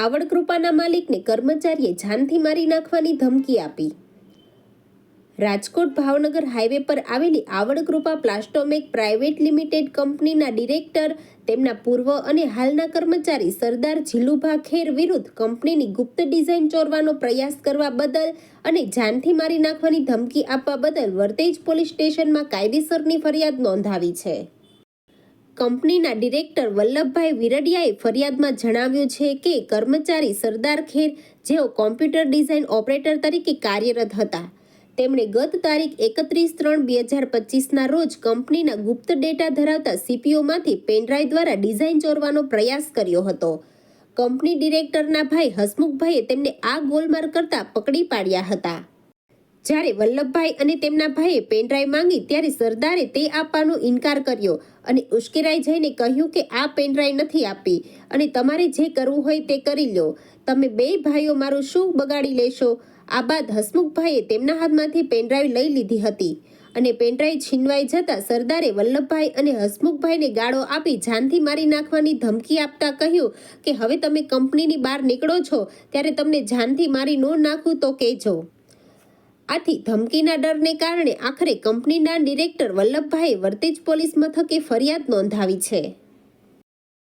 આવડ કૃપાના માલિકને કર્મચારીએ જાનથી મારી નાખવાની ધમકી આપી. રાજકોટ ભાવનગર હાઈવે પર આવેલી આવડકૃપા પ્લાસ્ટોમેક પ્રાઇવેટ લિમિટેડ કંપનીના ડિરેક્ટર, તેમના પૂર્વ અને હાલના કર્મચારી સરદાર ઝીલુભા ખેર વિરુદ્ધ કંપનીની ગુપ્ત ડિઝાઇન ચોરવાનો પ્રયાસ કરવા બદલ અને જાનથી મારી નાખવાની ધમકી આપવા બદલ વર્તેજ પોલીસ સ્ટેશનમાં કાયદેસરની ફરિયાદ નોંધાવી છે. કંપનીના ડિરેક્ટર વલ્લભભાઈ વિરડિયાએ ફરિયાદમાં જણાવ્યું છે કે કર્મચારી સરદાર ખેર, જેઓ કોમ્પ્યુટર ડિઝાઇન ઓપરેટર તરીકે કાર્યરત હતા. તેમણે ગત તારીખ એકત્રીસ ત્રણ બે હજાર પચીસના રોજ કંપનીના ગુપ્ત ડેટા ધરાવતા સીપીઓમાંથી પેનડ્રાઈવ દ્વારા ડિઝાઇન ચોરવાનો પ્રયાસ કર્યો હતો. કંપની ડિરેક્ટરના ભાઈ હસમુખભાઈએ તેમને આ ગોલમાર કરતા પકડી પાડ્યા હતા. જ્યારે વલ્લભભાઈ અને તેમના ભાઈએ પેનડ્રાઈવ માંગી ત્યારે સરદારે તે આપવાનો ઇનકાર કર્યો અને ઉશ્કેરાઈ જઈને કહ્યું કે આ પેનડ્રાઈવ નથી આપી અને તમારે જે કરવું હોય તે કરી લો. તમે બે ભાઈઓ મારું શું બગાડી લેશો? આ બાદ હસમુખભાઈએ તેમના હાથમાંથી પેનડ્રાઈવ લઈ લીધી હતી અને પેનડ્રાઈવ છીનવાઈ જતાં સરદારે વલ્લભભાઈ અને હસમુખભાઈને ગાળો આપી જાનથી મારી નાખવાની ધમકી આપતા કહ્યું કે હવે તમે કંપનીની બહાર નીકળો છો, ત્યારે તમને જાનથી મારી ન નાખું તો કહેજો આથી ધમકીના ડરને કારણે આખરે કંપનીના ડિરેક્ટર વલ્લભભાઈએ વર્તેજ પોલીસ મથકે ફરિયાદ નોંધાવી છે.